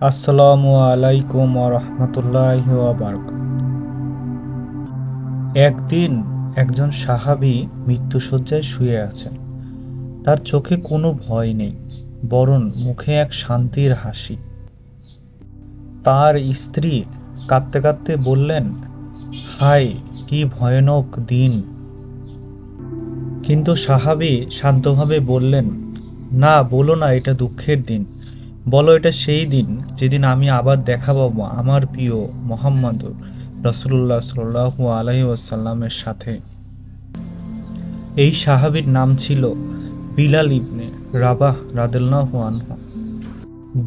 আসসালামু আলাইকুম রহমতুল্লাহ একদিন একজন সাহাবি মৃত্যুসজ্জায় শুয়ে আছেন। তার চোখে কোনো ভয় নেই, বরং মুখে এক শান্তির হাসি। তার স্ত্রী কাঁদতে কাঁদতে বললেন, হায়, কি ভয়ানক দিন। কিন্তু সাহাবি শান্তভাবে বললেন, না, বলো না, এটা দুঃখের দিন। বলো, এটা সেই দিন যেদিন আমি আবার দেখা পাবো আমার প্রিয় মোহাম্মদুর রসুল্লাহ সাল্লাহু আলহি ওয়াসাল্লামের সাথে। এই সাহাবির নাম ছিল বিলাল ইবনে রাবাহ রাদেল্লাহ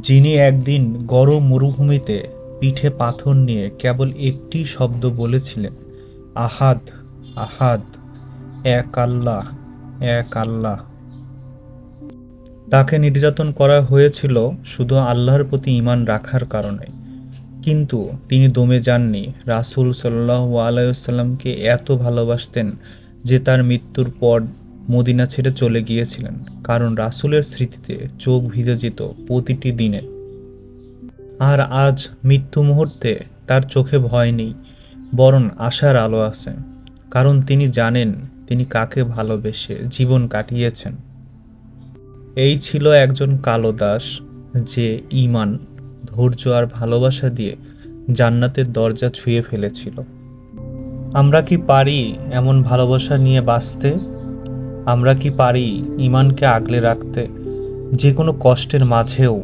যিনি একদিন গরম মরুভূমিতে পিঠে পাথর নিয়ে কেবল একটি শব্দ বলেছিলেন, আহাদ আহাদ, এক আল্লাহ এক আল্লাহ। তাকে নির্যাতন করা হয়েছিল শুধু আল্লাহর প্রতি ঈমান রাখার কারণে। কিন্তু তিনি দমে যাননি। রাসূল সাল্লাহ আলাইসাল্লামকে এত ভালোবাসতেন যে তার মৃত্যুর পর মদিনা ছেড়ে চলে গিয়েছিলেন। কারণ রাসূলের স্মৃতিতে চোখ ভিজে যেত প্রতিটি দিনে। আর আজ মৃত্যু মুহূর্তে তার চোখে ভয় নেই, বরং আশার আলো আছে। কারণ তিনি জানেন তিনি কাকে ভালোবেসে জীবন কাটিয়েছেন। এই ছিল একজন কালো দাস যে ইমান ধৈর্য আর ভালোবাসা দিয়ে জান্নাতের দরজা ছুঁয়ে ফেলেছিল। আমরা কি পারি এমন ভালোবাসা নিয়ে বাঁচতে? আমরা কি পারি ইমানকে আগলে রাখতে? যে কোনো কষ্টের মাঝেও